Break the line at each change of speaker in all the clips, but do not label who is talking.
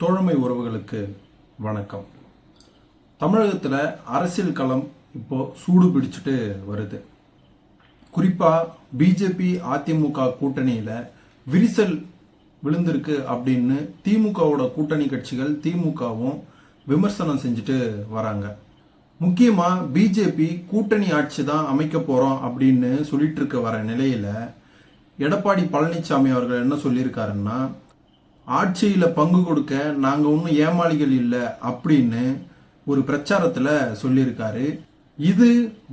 தோழமை உறவுகளுக்கு வணக்கம். தமிழகத்தில் அரசியல் களம் இப்போது சூடு பிடிச்சிட்டு வருது. குறிப்பாக பிஜேபி அதிமுக கூட்டணியில் விரிசல் விழுந்திருக்கு அப்படின்னு திமுகவோட கூட்டணி கட்சிகள் திமுகவும் விமர்சனம் செஞ்சுட்டு வராங்க. முக்கியமாக பிஜேபி கூட்டணி ஆட்சி தான் அமைக்க போகிறோம் அப்படின்னு சொல்லிட்டு இருக்க வர நிலையில் எடப்பாடி பழனிசாமி அவர்கள் என்ன சொல்லியிருக்காருன்னா ஆட்சியில் பங்கு கொடுக்க நாங்கள் ஒன்றும் ஏமாளிகள் இல்லை அப்படின்னு ஒரு பிரச்சாரத்தில் சொல்லியிருக்காரு. இது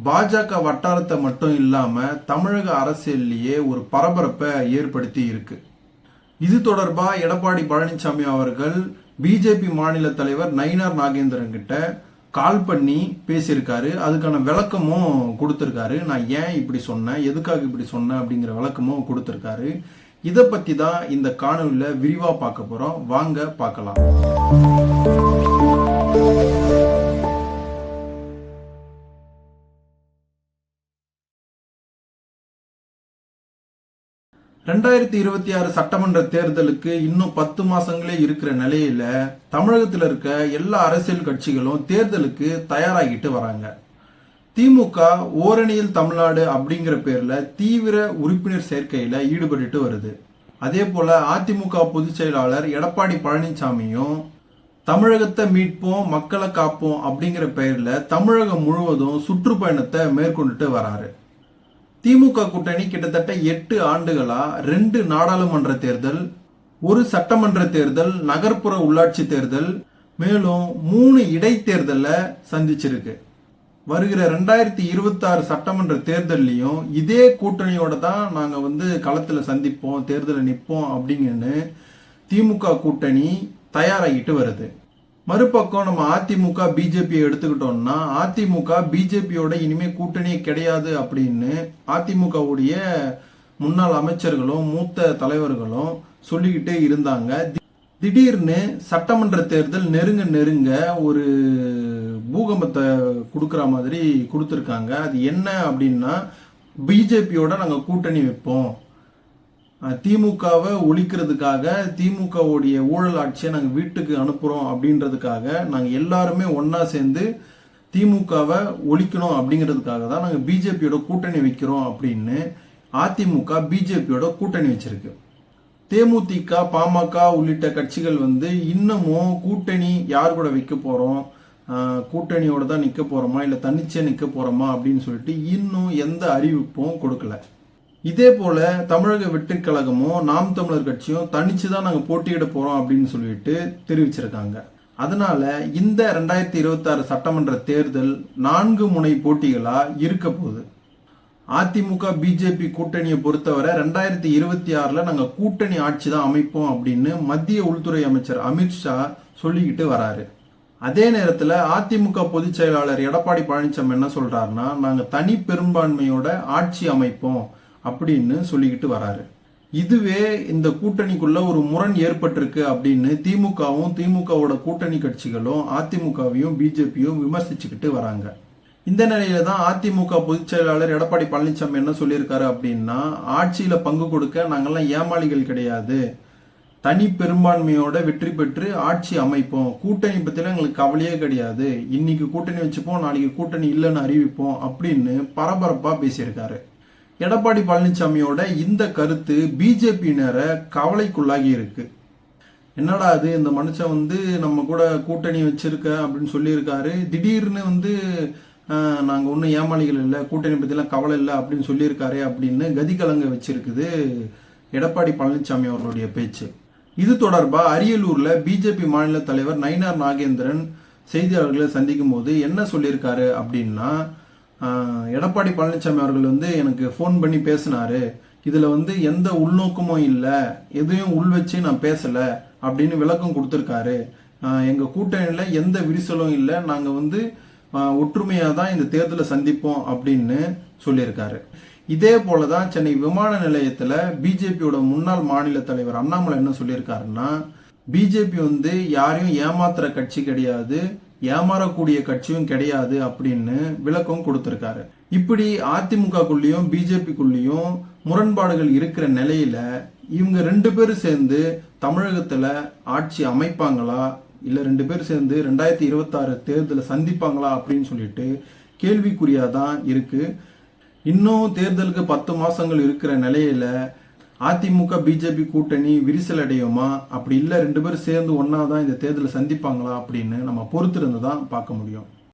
பாஜக வட்டாரத்தை மட்டும் இல்லாமல் தமிழக அரசியல்லையே ஒரு பரபரப்பை ஏற்படுத்தி இருக்கு. இது தொடர்பாக எடப்பாடி பழனிசாமி அவர்கள் பிஜேபி மாநில தலைவர் நயினார் நாகேந்திரன் கிட்ட கால் பண்ணி பேசியிருக்காரு. அதுக்கான விளக்கமும் கொடுத்துருக்காரு. நான் ஏன் இப்படி சொன்னேன்? எதுக்காக இப்படி சொன்னேன்? அப்படிங்கிற விளக்கமும் கொடுத்துருக்காரு. இதை பற்றி தான் இந்த காணொலியில் விரிவாக பார்க்க போகிறோம் வாங்க பார்க்கலாம். ரெண்டாயிரத்தி இருபத்தி ஆறு சட்டமன்ற தேர்தலுக்கு இன்னும் பத்து மாசங்களே இருக்கிற நிலையில தமிழகத்தில் இருக்க எல்லா அரசியல் கட்சிகளும் தேர்தலுக்கு தயாராகிட்டு வராங்க. திமுக ஓரணியில் தமிழ்நாடு அப்படிங்கிற பேரில் தீவிர உறுப்பினர் சேர்க்கையில் ஈடுபட்டுட்டு வருது. அதே போல் அதிமுக பொதுச் செயலாளர் எடப்பாடி பழனிசாமியும் தமிழகத்தை மீட்போம் மக்களை காப்போம் அப்படிங்கிற பெயரில் தமிழகம் முழுவதும் சுற்றுப்பயணத்தை மேற்கொண்டுட்டு வராரு. திமுக கூட்டணி கிட்டத்தட்ட எட்டு ஆண்டுகளாக ரெண்டு நாடாளுமன்ற தேர்தல் ஒரு சட்டமன்ற தேர்தல் நகர்ப்புற உள்ளாட்சி தேர்தல் மேலும் மூணு இடைத்தேர்தலை சந்திச்சிருக்கு. வருகிற ரெண்டாயிரத்தி இருபத்தாறு சட்டமன்ற தேர்தல்லையும் இதே கூட்டணியோட தான் நாங்கள் வந்து களத்தில் சந்திப்போம் தேர்தலில் நிற்போம் அப்படிங்கன்னு திமுக கூட்டணி தயாராகிட்டு வருது. மறுபக்கம் நம்ம அதிமுக பிஜேபியை எடுத்துக்கிட்டோம்னா அதிமுக பிஜேபியோட இனிமே கூட்டணியே கிடையாது அப்படின்னு அதிமுகவுடைய முன்னாள் அமைச்சர்களும் மூத்த தலைவர்களும் சொல்லிக்கிட்டே இருந்தாங்க. திடீர்னு சட்டமன்ற தேர்தல் நெருங்க நெருங்க ஒரு பூகம்பத்தை கொடுக்குற மாதிரி கொடுத்துருக்காங்க. அது என்ன அப்படின்னா பிஜேபியோட நாங்கள் கூட்டணி வைப்போம். திமுகவை ஒழிக்கிறதுக்காக திமுகவுடைய ஊழல் ஆட்சியை நாங்கள் வீட்டுக்கு அனுப்புகிறோம் அப்படின்றதுக்காக நாங்கள் எல்லாருமே ஒன்றா சேர்ந்து திமுகவை ஒழிக்கணும் அப்படிங்கிறதுக்காக தான் நாங்கள் பிஜேபியோட கூட்டணி வைக்கிறோம் அப்படின்னு அதிமுக பிஜேபியோட கூட்டணி வச்சிருக்கு. தேமுதிக பாமக உள்ளிட்ட கட்சிகள் வந்து இன்னமும் கூட்டணி யார் கூட வைக்க போகிறோம் கூட்டணியோடு தான் நிற்க போகிறோமா இல்லை தனிச்சே நிற்க போகிறோமா அப்படின்னு சொல்லிட்டு இன்னும் எந்த அறிவிப்பும் கொடுக்கல. இதே போல் தமிழக வெற்றி கழகமும் நாம் தமிழர் கட்சியும் தனிச்சு தான் நாங்கள் போட்டியிட போகிறோம் அப்படின்னு சொல்லிட்டு தெரிவிச்சிருக்காங்க. அதனால இந்த ரெண்டாயிரத்தி இருபத்தாறு சட்டமன்ற தேர்தல் நான்கு முனை போட்டிகளாக இருக்க போகுது. அதிமுக பிஜேபி கூட்டணியை பொறுத்தவரை ரெண்டாயிரத்தி இருபத்தி ஆறில் நாங்கள் கூட்டணி ஆட்சி தான் அமைப்போம் அப்படின்னு மத்திய உள்துறை அமைச்சர் அமித்ஷா சொல்லிக்கிட்டு வராரு. அதே நேரத்தில் அதிமுக பொதுச் செயலாளர் எடப்பாடி பழனிசாமி என்ன சொல்கிறாருன்னா நாங்கள் தனி பெரும்பான்மையோட ஆட்சி அமைப்போம் அப்படின்னு சொல்லிக்கிட்டு வராரு. இதுவே இந்த கூட்டணிக்குள்ள ஒரு முரண் ஏற்பட்டிருக்கு அப்படின்னு திமுகவும் திமுகவோட கூட்டணி கட்சிகளும் அதிமுகவையும் பிஜேபியும் விமர்சிச்சுக்கிட்டு வராங்க. இந்த நிலையில தான் அதிமுக பொதுச் செயலாளர் எடப்பாடி பழனிசாமி என்ன சொல்லியிருக்காரு அப்படின்னா ஆட்சியில பங்கு கொடுக்க நாங்கள்லாம் ஏமாளிகள் கிடையாது. தனி பெரும்பான்மையோட வெற்றி பெற்று ஆட்சி அமைப்போம். கூட்டணி பற்றிலாம் எங்களுக்கு கவலையே கிடையாது. இன்னைக்கு கூட்டணி வச்சுப்போம் நாளைக்கு கூட்டணி இல்லைன்னு அறிவிப்போம் அப்படின்னு பரபரப்பா பேசியிருக்காரு. எடப்பாடி பழனிசாமியோட இந்த கருத்து பிஜேபியினரை கவலைக்குள்ளாகி இருக்கு. என்னடா அது இந்த மனுஷன் வந்து நம்ம கூட கூட்டணி வச்சிருக்க அப்படின்னு சொல்லியிருக்காரு. திடீர்னு வந்து நாங்கள் ஒன்றும் ஏமாளிகள் இல்லை கூட்டணி பற்றிலாம் கவலை இல்லை அப்படின்னு சொல்லியிருக்காரு அப்படின்னு கதி கலங்க வச்சிருக்குது எடப்பாடி பழனிசாமி அவர்களுடைய பேச்சு. இது தொடர்பாக அரியலூரில் பிஜேபி மாநில தலைவர் நயினார் நாகேந்திரன் செய்தியாளர்களை சந்திக்கும் போது என்ன சொல்லியிருக்காரு அப்படின்னா எடப்பாடி பழனிசாமி அவர்கள் வந்து எனக்கு ஃபோன் பண்ணி பேசினாரு. இதில் வந்து எந்த உள்நோக்கமும் இல்லை. எதையும் உள் வச்சு நான் பேசலை அப்படின்னு விளக்கம் கொடுத்துருக்காரு. எங்கள் கூட்டணியில் எந்த விரிசலும் இல்லை. நாங்கள் வந்து ஒற்றுமையாக தான் இந்த தேர்தலை சந்திப்போம் அப்படின்னு சொல்லியிருக்காரு. இதே போல தான் சென்னை விமான நிலையத்தில் பிஜேபியோட முன்னாள் மாநில தலைவர் அண்ணாமலை என்ன சொல்லியிருக்காருன்னா பிஜேபி வந்து யாரையும் ஏமாத்துற கட்சி கிடையாது ஏமாறக்கூடிய கட்சியும் கிடையாது அப்படின்னு விளக்கம் கொடுத்துருக்காரு. இப்படி அதிமுகக்குள்ளேயும் பிஜேபிக்குள்ளேயும் முரண்பாடுகள் இருக்கிற நிலையில இவங்க ரெண்டு பேரும் சேர்ந்து தமிழகத்துல ஆட்சி அமைப்பாங்களா இல்லை ரெண்டு பேரும் சேர்ந்து ரெண்டாயிரத்தி இருபத்தாறு தேர்தலை சந்திப்பாங்களா அப்படின்னு சொல்லிட்டு கேள்விக்குறியாக தான் இருக்குது இன்னும் தேர்தலுக்கு பத்து மாசங்கள் இருக்கிற நிலையில அதிமுக பிஜேபி கூட்டணி விரிசல் அடையுமா? அப்படி இல்லை ரெண்டு பேரும் சேர்ந்து ஒன்றா தான் இந்த தேர்தலை சந்திப்பாங்களா அப்படின்னு நம்ம பொறுத்திருந்து தான் பார்க்க முடியும்.